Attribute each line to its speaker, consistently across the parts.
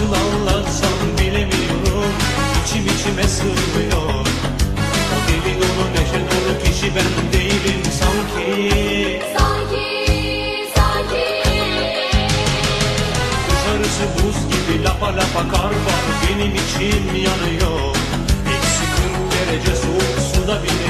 Speaker 1: Nasıl anlatsam bilemiyorum. İçim içime sığmıyor. O deli dolu neşe dolu kişi ben değilim. Sanki Sanki,
Speaker 2: sanki.
Speaker 1: Dışarısı buz gibi lapa lapa kar var. Benim içim yanıyor. Eksi 40 derece soğuk suda bile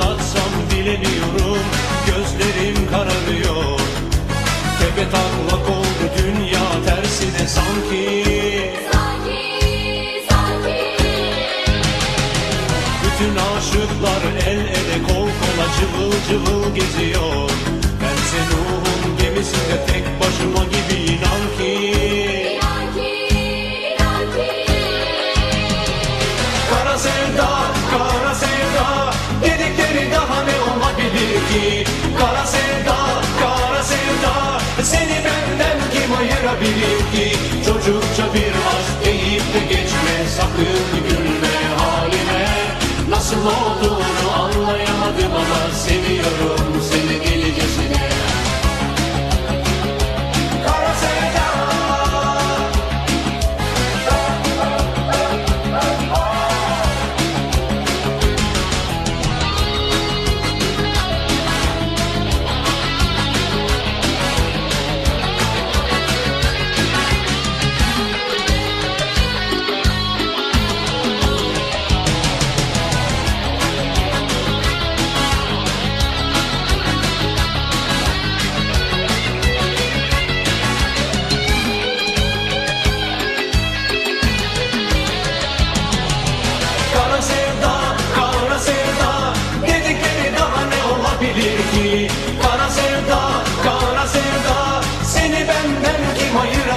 Speaker 1: Tepe taklak oldu dünya tersine sanki. Bütün aşıklar el ele kol kola cıvıl cıvıl geziyor. Bense Nuh'un gemisinde tek başıma gibi inan ki. Kara sevda, kara sevda Dedikleri daha ne olabilir ki? Kara sevda, ki Çocukça bir aşk deyip de geçme. Sakın gülme halime Nasıl olduğunu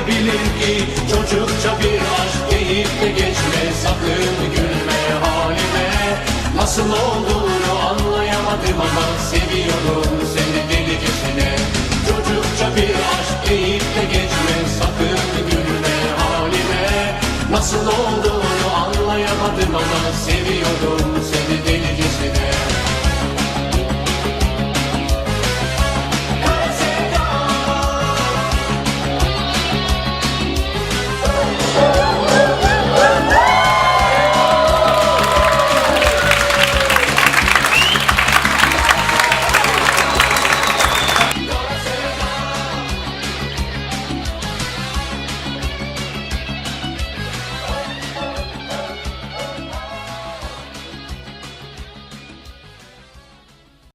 Speaker 1: ayırabilir ki Çocukça bir aşk deyip de geçme Sakın gülme halime. Nasıl olduğunu anlayamadım ama Seviyorum seni delicesine Çocukça bir aşk deyip de geçme Sakın gülme halime. Nasıl olduğunu anlayamadım ama Seviyorum